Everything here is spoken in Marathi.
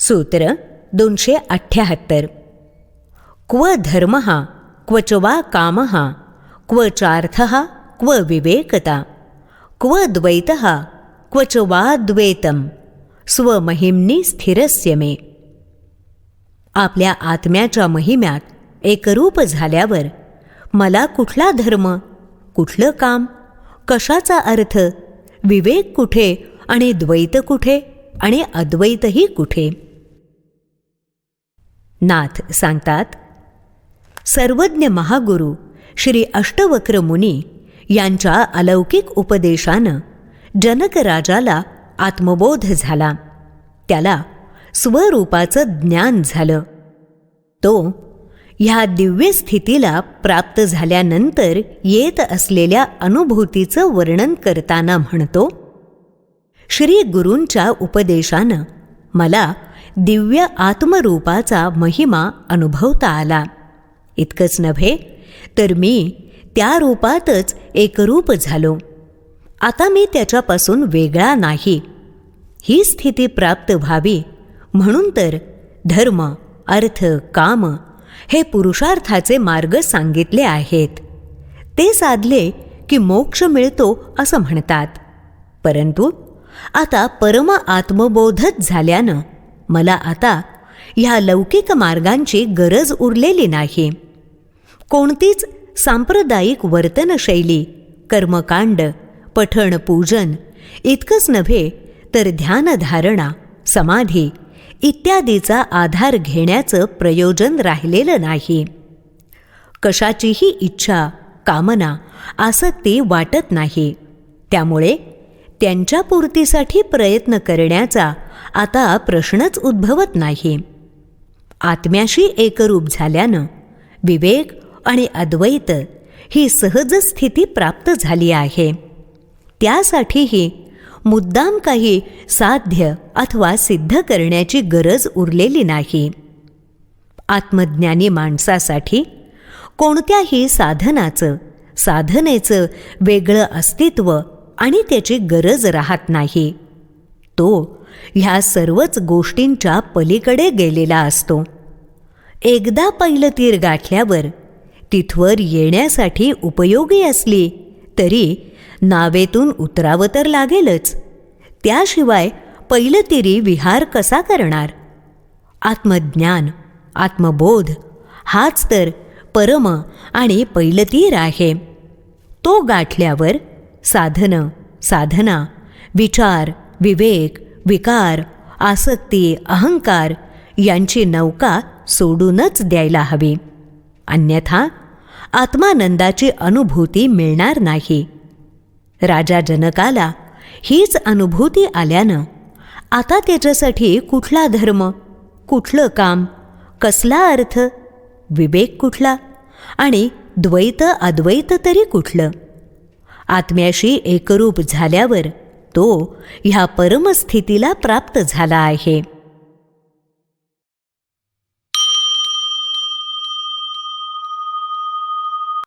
सूत्र दोनशे अठ्ठ्याहत्तर क्व धर्म क्वच वा काम क्वचार्थ क्व विवेकता. क्व द्वैत क्वच वा द्वैतम. स्वमहिमनी स्थिरस्य मे. आपल्या आत्म्याच्या महिम्यात एकरूप झाल्यावर मला कुठला धर्म कुठलं काम कशाचा अर्थ विवेक कुठे आणि द्वैत कुठे आणि अद्वैतही कुठे? नाथ सांगतात सर्वज्ञ महागुरु श्री अष्टवक्र मुनी यांच्या अलौकिक उपदेशानं जनक राजाला आत्मबोध झाला. त्याला स्वरूपाचं ज्ञान झालं. तो ह्या दिव्य स्थितीला प्राप्त झाल्यानंतर येत असलेल्या अनुभूतीचं वर्णन करताना म्हणतो श्री गुरूंच्या उपदेशानं मला दिव्य आत्मरूपाचा महिमा अनुभवता आला. इतकंच नव्हे तर मी त्या रूपातच एकरूप झालो. आता मी त्याच्यापासून वेगळा नाही. ही स्थिती प्राप्त व्हावी म्हणून तर धर्म अर्थ काम हे पुरुषार्थाचे मार्ग सांगितले आहेत. ते साधले की मोक्ष मिळतो असं म्हणतात. परंतु आता परम आत्मबोधच झाल्यानं मला आता ह्या लौकिक मार्गांची गरज उरलेली नाही. कोणतीच सांप्रदायिक वर्तनशैली कर्मकांड पठण पूजन इतकंच नव्हे तर ध्यानधारणा समाधी इत्यादीचा आधार घेण्याचं प्रयोजन राहिलेलं नाही. कशाचीही इच्छा कामना आसक्ती वाटत नाही. त्यामुळे त्यांच्या पूर्तीसाठी प्रयत्न करण्याचा आता प्रश्नच उद्भवत नाही. आत्म्याशी एकरूप झाल्यानं विवेक आणि अद्वैत ही सहज स्थिती प्राप्त झाली आहे. त्यासाठीही मुद्दाम काही साध्य अथवा सिद्ध करण्याची गरज उरलेली नाही. आत्मज्ञानी माणसासाठी कोणत्याही साधनाचं साधनेचं वेगळं अस्तित्व आणि त्याची गरज राहत नाही. तो ह्या सर्वच गोष्टींच्या पलीकडे गेलेला असतो. एकदा पहिलं तीर गाठल्यावर तिथवर येण्यासाठी उपयोगी असली तरी नावेतून उतरावं तर लागेलच. त्याशिवाय पहिलं तिरी विहार कसा करणार? आत्मज्ञान आत्मबोध हाच तर परम आणि पैलतीर आहे. तो गाठल्यावर साधनं साधना विचार विवेक विकार आसक्ती अहंकार यांची नौका सोडूनच द्यायला हवी. अन्यथा आत्मानंदाची अनुभूती मिळणार नाही. राजा जनकाला हीच अनुभूती आल्यानं आता त्याच्यासाठी कुठला धर्म कुठलं काम कसला अर्थ विवेक कुठला आणि द्वैत अद्वैत तरी कुठलं? आत्म्याशी एकरूप झाल्यावर तो ह्या परमस्थितीला प्राप्त झाला आहे.